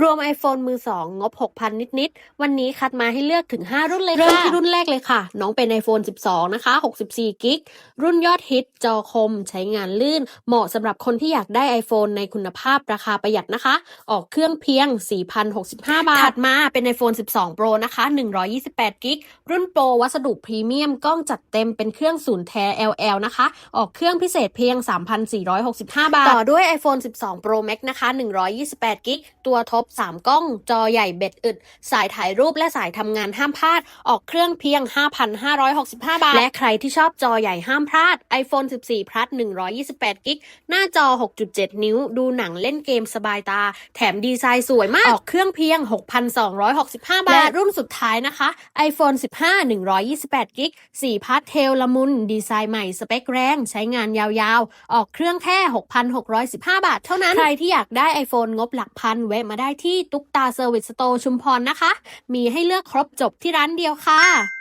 รวม iPhone มือ 2 งบ 6,000 นิด ๆ วันนี้คัดมาให้เลือกถึง 5 รุ่นเลยค่ะ เริ่มที่รุ่นแรกเลยค่ะ น้องเป็น iPhone 12 นะคะ 64 กิก รุ่นยอดฮิต จอคม ใช้งานลื่น เหมาะสำหรับคนที่อยากได้ iPhone ในคุณภาพราคาประหยัดนะคะ ออกเครื่องเพียง 4,065 บาท ถัดมาเป็น iPhone 12 Pro นะคะ 128 กิก รุ่นโปรวัสดุพรีเมียม กล้องจัดเต็มเป็นเครื่องศูนย์แท้ LL นะคะ ออกเครื่องพิเศษเพียง 3,465 บาท ต่อด้วย iPhone 12 Pro Max นะคะ 128 กิก ตัวท็อป3กล้อง จอใหญ่เบ็ดอึด สายถ่ายรูปและสายทำงานห้ามพลาด ออกเครื่องเพียง 5,565 บาท และใครที่ชอบจอใหญ่ห้ามพลาด iPhone 14 Plus 128กิกหน้าจอ 6.7 นิ้ว ดูหนังเล่นเกมสบายตา แถมดีไซน์สวยมาก ออกเครื่องเพียง 6,265 บาท และรุ่นสุดท้ายนะคะ iPhone 15 128กิกสีพาสเทลละมุน ดีไซน์ใหม่สเปคแรงใช้งานยาวๆ ออกเครื่องแค่ 6,615 บาทเท่านั้น ใครที่อยากได้ iPhone งบหลักพันแวะมาได้ที่ตุ๊กตาเซอร์วิสโตชุมพรนะคะ มีให้เลือกครบจบที่ร้านเดียวค่ะ